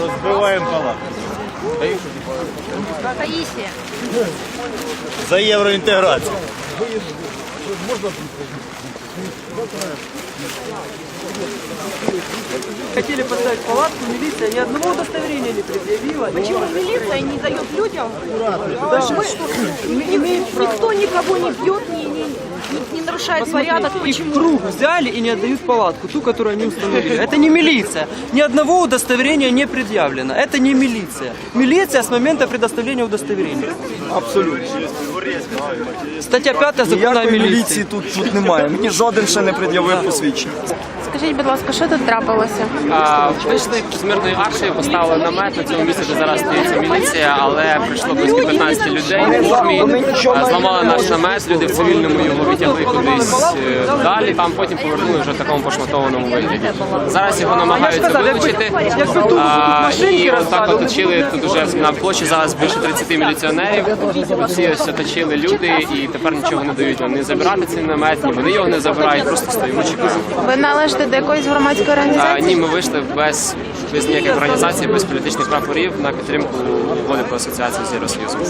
Розбиваємо палатку. Таїсія. За євроінтеграцію. Хотели поставить палатку, милиция ни одного удостоверения не предъявила. Почему милиция не дает людям? Мы имеем Никто никого не бьет, не, не, не- не нарушает порядок. их Почему? в круг взяли и не отдают палатку, ту, которую они установили. Это не милиция. Ни одного удостоверения не предъявлено. Это не милиция. Милиция с момента предоставления удостоверения. Абсолютно. Стаття 5 закону Ніякої міліції. міліції тут, тут немає. Мені жоден ще не пред'явив посвідчення. Скажіть, будь ласка, що тут трапилося? А, Вийшли з мирною акцією, поставили намет на цьому місці, де зараз стоїться міліція, але прийшло близько 15 людей в формі, а, зламали наш намет, люди в цивільному його відтягли кудись е, далі, там потім повернули вже в такому пошматованому вигляді. Зараз його намагаються вилучити. А, І ось так оточили тут уже на площі зараз більше 30 міліціонерів. Всі ось оточили люди і тепер нічого не дають нам ні забирати цей намет, ні вони його не забирають, просто стоїмо чекаємо. Ви належите до якоїсь громадської А, організації? ні, ми вийшли без, без ніяких організацій, без політичних прапорів на підтримку угоди про асоціацію з Євросоюзом.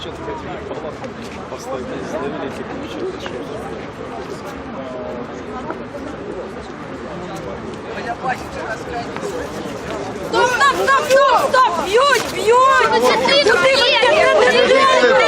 Стоп, стоп, стоп, стоп, стоп! Б'ють, б'ють! Куди ви Спокойно, спокойно,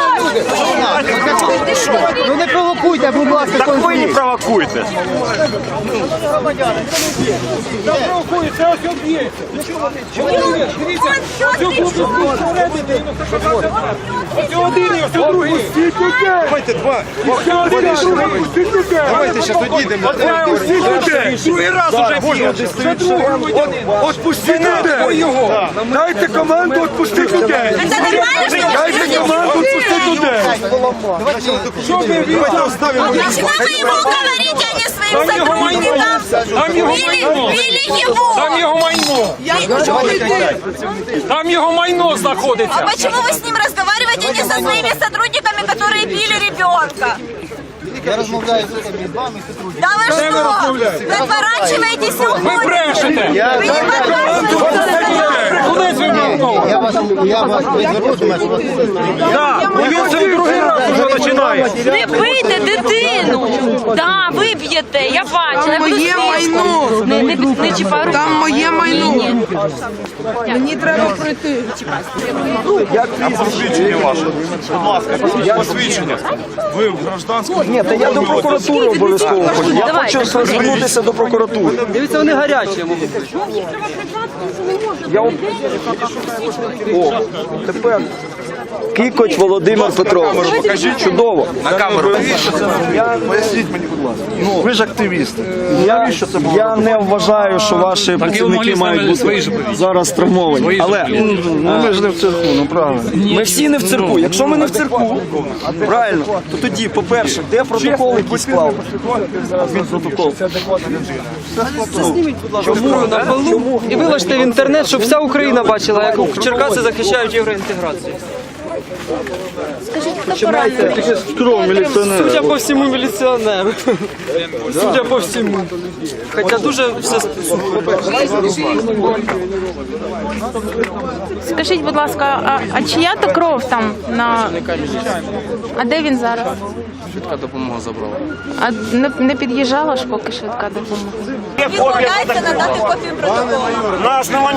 ласка. Ну не провокуйте, будь ласка, Так ви не провокуйте. Давайте два. Давайте зараз одійдемо. Другий раз уже Отпустіть людей. Дайте команду відпустити людей. Дайте команду відпустити людей. Давайте оставимо. Ему говорить, а не своим сотрудникам. Били, били его. Там його майно. Там його майно знаходиться. А почему вы с ним разговариваете, а не со своими сотрудниками, которые били ребенка? Я розмовляю з вами, сотрудниками. Да вы что? Вы отворачиваетесь и Ви уходите. брешете. Вы не подворачиваетесь. Куди ви мовно? Я вас, я вас відверну до мене. Він це другий раз вже починає. Не бийте дитину! Да, ви б'єте, я бачила. Там моє майно! Не, не, не чіпай руку. Там моє майно. Мені треба пройти. А посвідчення ваше? Будь ласка, посвідчення. Ви в гражданському? Ні, та я до прокуратури обов'язково хочу. Я хочу звернутися до прокуратури. Дивіться, вони гарячі. Я... О, тепер Кикоч Володимир Петрович. Покажіть Чудово. На камеру. Поясніть мені, будь ласка. Ну, ви ж активісти. Я, я не вважаю, що ваші працівники мають бути зараз травмовані. Але ну, ми ж не в цирку, ну правильно. Ми всі не в цирку. Якщо ми не в цирку, правильно, то тоді, по-перше, де протокол, який склав? Адмінпротокол. Ласка, на полу і виложте в інтернет, щоб вся Україна бачила, як Черкаси захищають євроінтеграцію. Скажіть, хто поранений? Судя по всьому міліціонеру. Судя по всьому. Хоча дуже все Скажіть, будь ласка, а, а чия то кров там на. А де він зараз? Швидка допомога забрала. А не, не під'їжджала ж поки швидка допомога. Відмовляйте надати копію протоколу.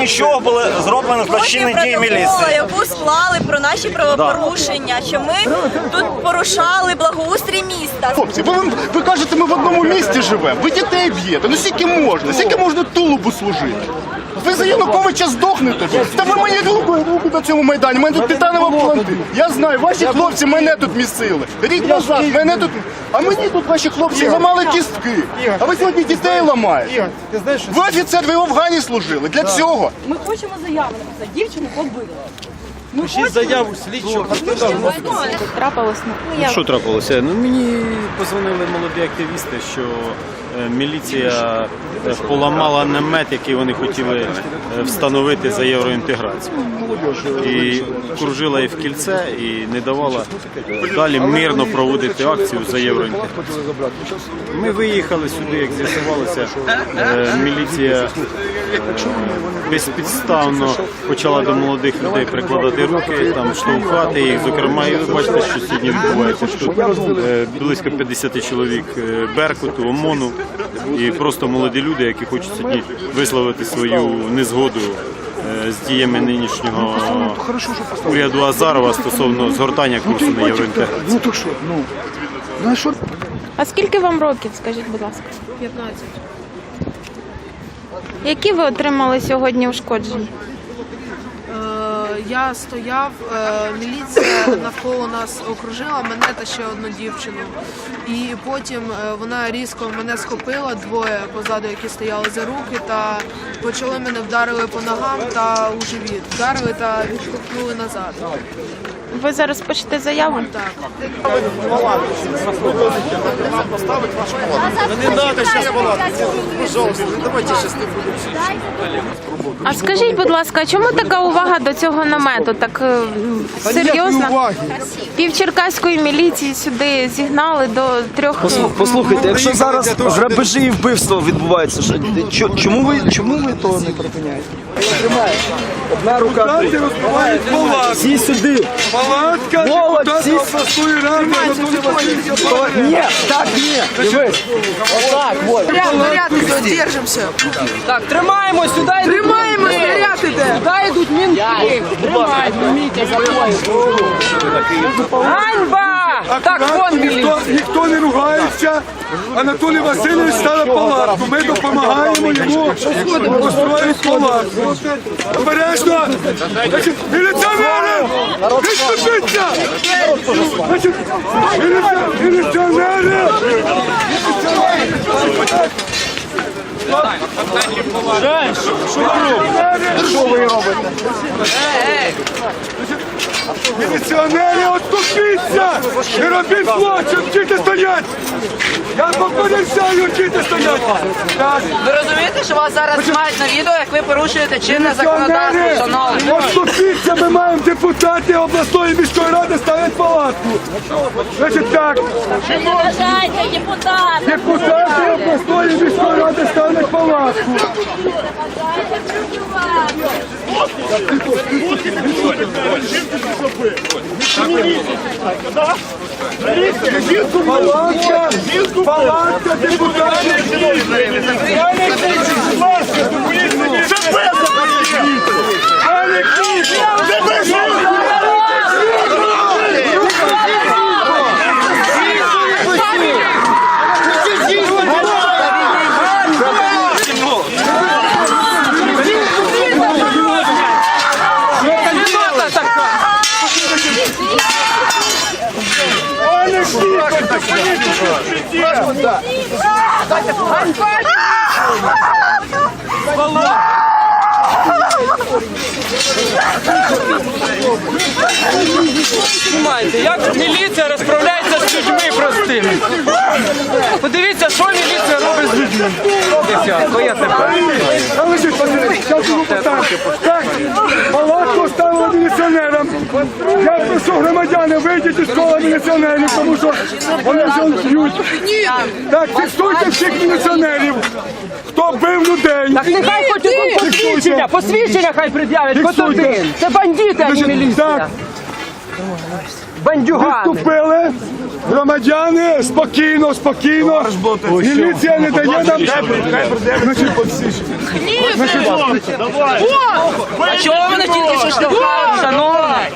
На було зроблено були зроблені злочинні дії міліції? яку склали про наші правопорушення, що ми тут порушали благоустрій міста. Хлопці, ви, ви кажете, ми в одному місті живемо. Ви дітей б'єте. Ну скільки можна? Скільки можна тулубу служити? Ви за Януковича здохнете. Та ви мені руку, руку на цьому майдані. Мене тут титанові планти. Я знаю, ваші хлопці мене тут місили. Рік назад мене тут. А мені тут ваші хлопці ламали кістки. А ви сьогодні дітей ламаєте. Ви офіцер, ви в Афгані служили. Для цього. Ми хочемо заяву написати. Дівчину побили. Пишіть заяву слідчого. Трапилось ну, Що трапилося? Ну мені позвонили молоді активісти, що міліція е, поламала намет, який вони хотіли е, встановити за євроінтеграцію. І кружила і в кільце, і не давала далі мирно проводити акцію за євроінтеграцію. Ми виїхали сюди, як з'ясувалося, е, міліція безпідставно почала до молодих людей прикладати руки, там штовхати їх. Зокрема, і ви бачите, що сьогодні відбувається. Що близько 50 чоловік Беркуту, ОМОНу і просто молоді люди, які хочуть сьогодні висловити свою незгоду е, з діями нинішнього уряду Азарова стосовно згортання курсу на євроінтеграцію. А скільки вам років, скажіть, будь ласка? 15. Які ви отримали сьогодні ушкодження? Я стояв, е, міліція навколо нас окружила мене та ще одну дівчину. І потім е, вона різко мене схопила, двоє позаду, які стояли за руки, та почали мене вдарили по ногам та у живіт. Вдарили та відштовхнули назад. Ви зараз пишете заяву? Так. А скажіть, будь ласка, чому така увага до цього намету? Так е, серйозно? Пів черкаської міліції сюди зігнали до трьох. Послу- Послухайте, якщо зараз грабежі і вбивство відбуваються, що- чо- чому ви чому ви того не припиняєте? Одна рука. Всі сюди. Палатка Молодь, всі обласної ради Анатолій Васильович. Ні, так, ні. Дивись. Отак, от. Порядок, держимося. Так, тримаємо сюди. Тримаємо, заряд іде. Сюди йдуть мінки. Ганьба! Так, вон ніхто, ніхто не ругається. Анатолій Васильович ставить палатку. Ми допомагаємо йому построїти палатку. Обережно! Значить, Міліціонери! Відступіться! Значить, Міліціонери! Що ви робите? Міліціонери, отступіться! Не робіть злочин, діти стоять! Я попереджаю, діти стоять! Так, Ви розумієте, що вас зараз мають на відео, як ви порушуєте чинне законодавство, міліціонери, шановні? отступіться, ми маємо депутати обласної міської ради ставити палатку. Значить так, Не заважайте, депутати! депутати обласної міської ради ставлять палатку. Палатка, палатка депутатів. Vallahi. Знаєте, як міліція розправляється з людьми простими. Подивіться, що міліція робить з людьми. А лежить, подивіться, зараз його поставте. Так, палатку ставили міліціонерам. Я прошу громадяни, вийдіть із кола міліціонерів, тому що вони вже б'ють. Так, фіксуйте всіх міліціонерів. Хто бив людей? Так нехай хоч посвідчення, посвідчення хай хоч один. Це бандити, а не Міліція. Так, Бандюгани. Вступили. Громадяни, спокійно, спокійно. Міліція не дає нам. Значить, А чого вони тільки що штовхають, шановний?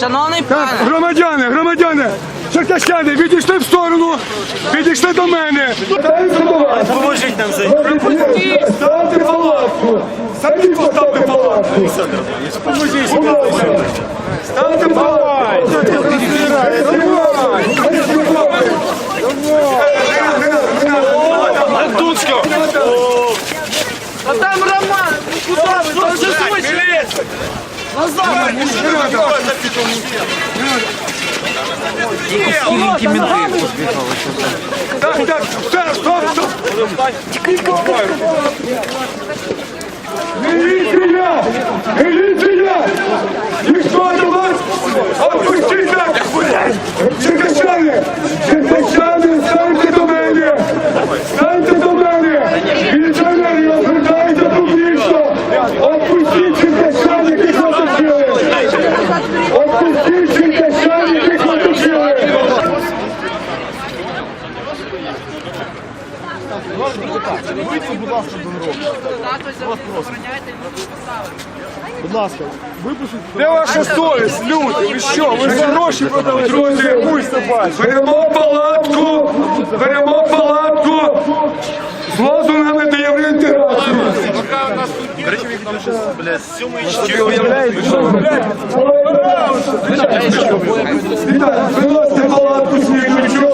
Шановний пане, громадяни, громадяни, черкащани, відійшли в сторону, відійшли до мене. Поможіть нам зайти. Ставте палатку. Самі поставте палатку. Поможіть. Ставте палатку. А там Роман, куди ви? Там же свой Назад! Так, так, все, стоп, стоп. Міліція! Міліція! Ніхто до вас! Отпустіть так! Черкащани! Черкащани, станьте до мене! Станьте до мене! Міліціонери, обертайте публічно! Отпустіть черкащан, яких оточили! Отпустіть черкащан, яких оточили! Де ваша совість, люди? Ви що? Ви за гроші продали? Друзі, беремо палатку, беремо палатку з лозунгами до євроінтеграції. Вітаю, виносите палатку снігничу,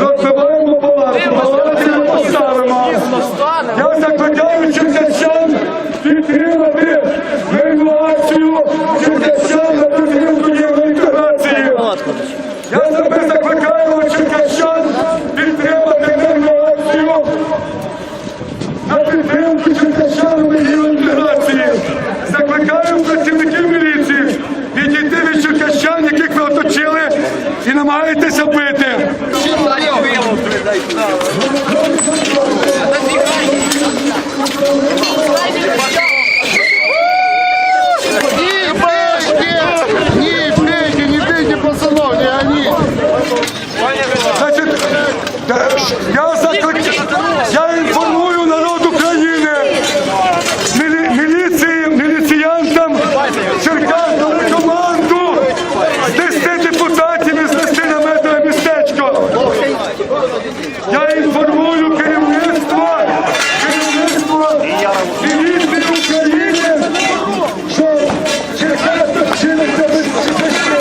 розбиваємо палатку, палатку поставимо. Я закликаю черкащан підтримати акцію черкащан на підтримку євроінтеграції. Я тебе закликаю черкащан підтримати акцію на підтримку черкащан на євроінтеграції. Закликаю працівників міліції відійти від черкащан, яких ви оточили, і намагаєтеся бити. Не бейте! Не бейте, не бейте пацанов, не они! Значить, е, я закликаю, міліції України, що Черкаська чиниться безпечно.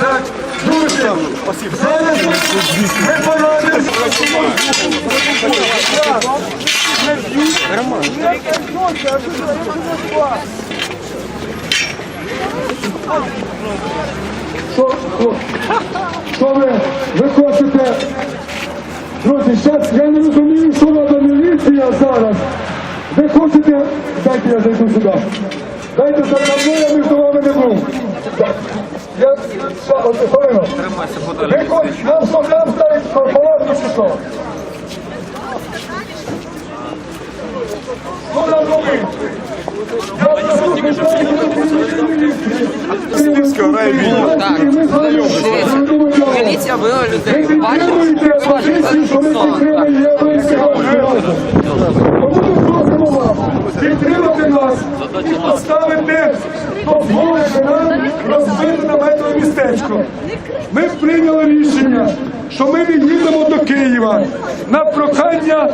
Так, друзі, що ви, ви хочете? Друзі, зараз я не розумію, що треба міліція зараз. Ви хочете, дайте я зайду сюди. Дайте за мною, я між вами не був. Я, що, от, хвилину. Ви хочете, нам що, нам ставить палатку чи що? Що нам робити? Я прошу, Стівського райвідділу. Так. Міліція била людей. Ви підтримуєте позицію, що ми підтримуємо євроінтеграцію. Тому ми просимо вас підтримати нас і поставити, дозволити нам розбити наметове містечко. Ми прийняли рішення, що ми не до Києва на прохання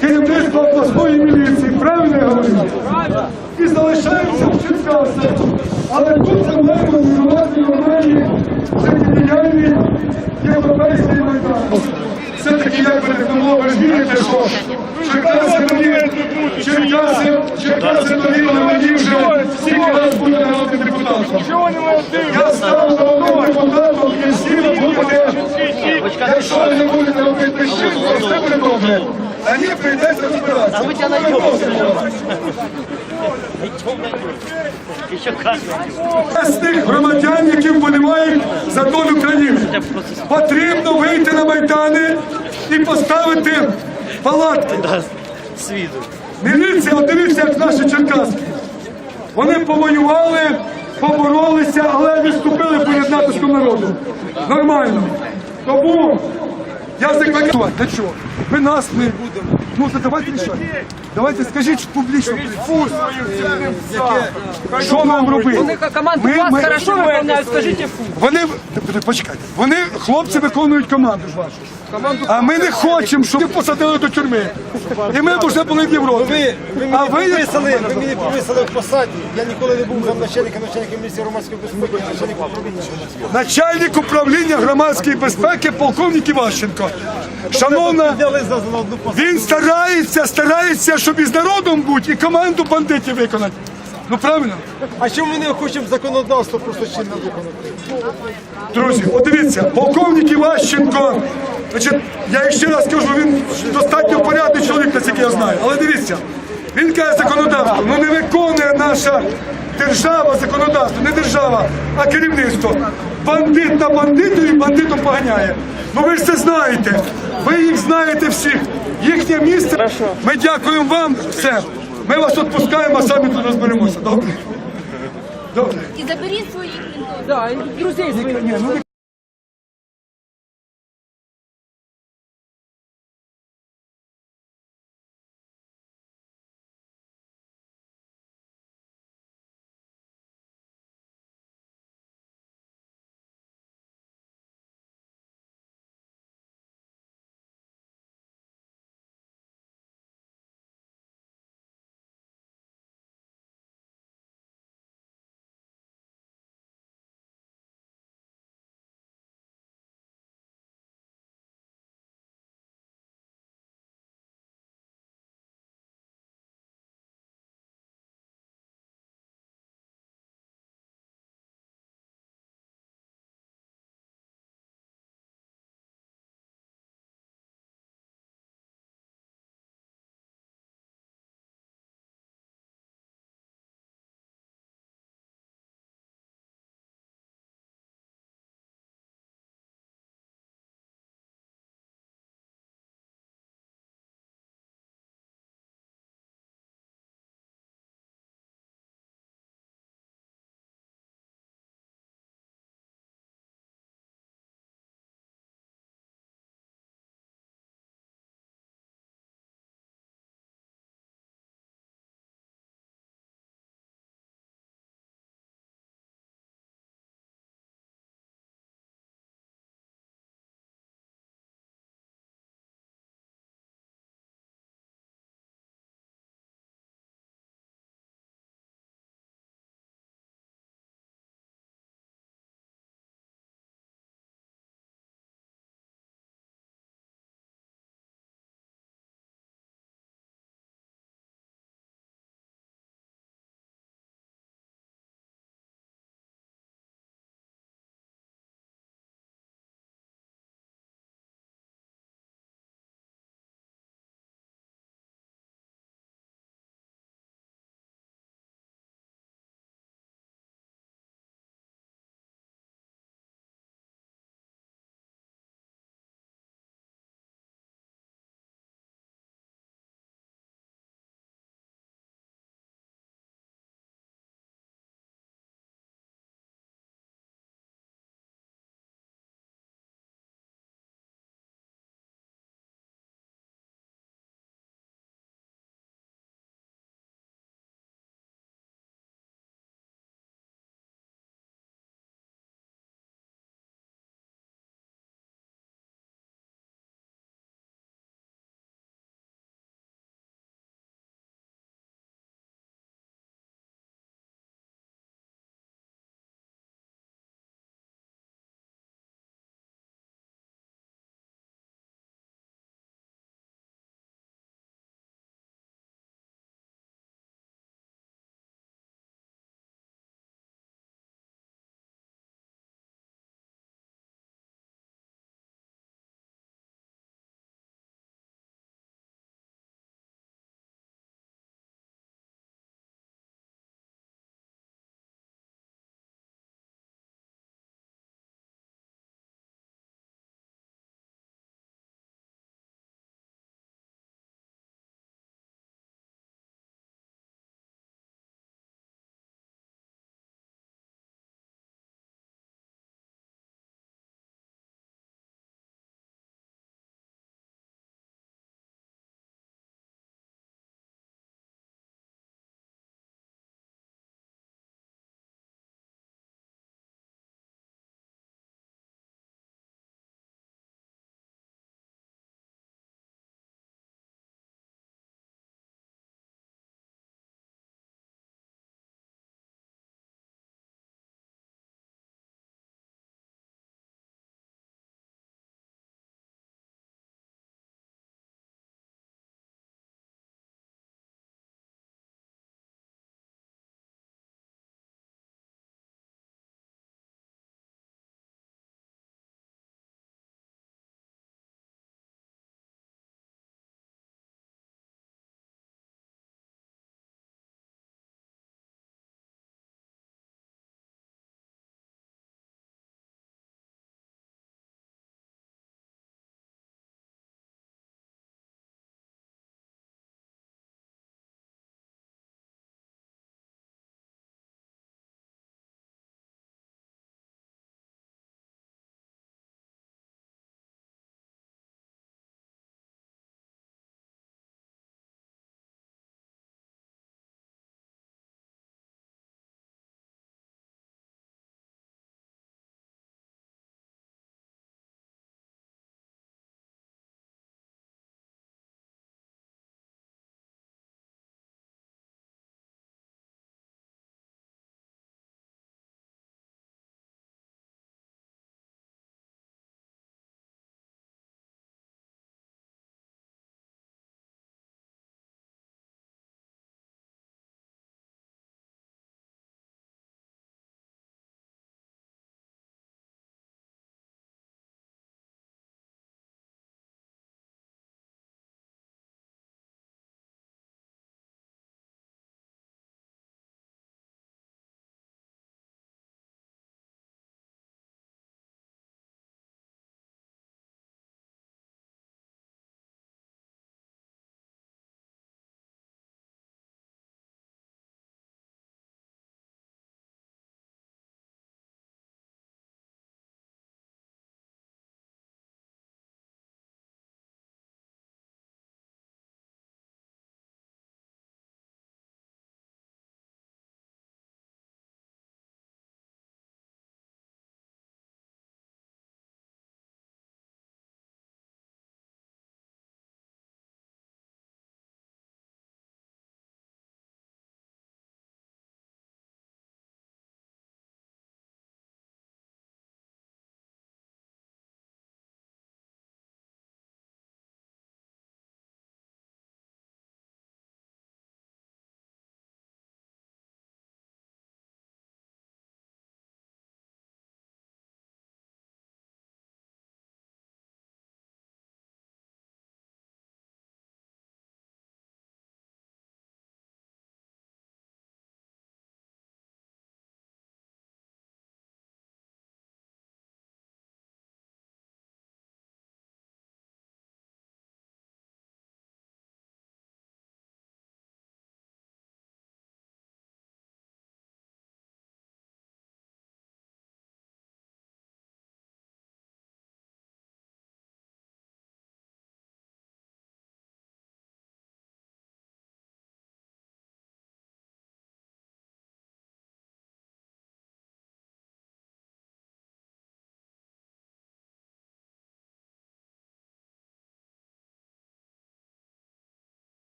керівництва обласної міліції. Правильно я говорю? І залишаємося в Черкасах. Але тут проблема винуваті нормальні життєдіяльні європейський майдан. Все-таки як би не ви вірите, що Черкаси мені, Черкаси, Черкаси довірили мені вже скільки раз буде народним депутатом. Я стану народним депутатом і всі буде, якщо не будете робити щитку, все буде добре. А ні, прийдеться розбиратися. з тих громадян, які вболівають за долю країни. Потрібно вийти на майдани і поставити палатки. Міліція, от дивіться, як наші черкаски. Вони повоювали, поборолися, але відступили перед натиском народу. Нормально. Тому я закликаю. Та чого? Ми нас не будемо. Ну, то давайте рішати. Давайте скажіть публічно. Що нам робити? Команду Ми- вас ми- хорошо выполняют, скажите фу. Вони почекайте, вони хлопці виконують команду ж вашу. А ми не хочемо, щоб їх посадили до тюрми. І ми б вже були в Європі. а ви Повисили, ви мені повисили в посаді. Я ніколи не був замначальником начальника міліції громадської безпеки, начальник управління громадської. начальник управління громадської безпеки, полковник Іващенко. Шановна, Взяли за за одну посаду. він старається, старається, щоб із народом бути і команду бандитів виконати. Ну правильно? А чому ми не хочемо законодавство просто чинно виконати? Друзі, от дивіться, полковник Іващенко, значить, я ще раз кажу, він достатньо порядний чоловік, наскільки я знаю. Але дивіться, він каже законодавство, ну не виконує наша держава законодавство, не держава, а керівництво. Бандит на бандитові бандитом поганяє. Ну ви ж це знаєте. Ви їх знаєте всіх. Їхнє місце. Ми дякуємо вам. Все. Ми вас відпускаємо, а самі тут розберемося. Добре. Добре. І заберіть свої Да, друзей своих. Ні, ну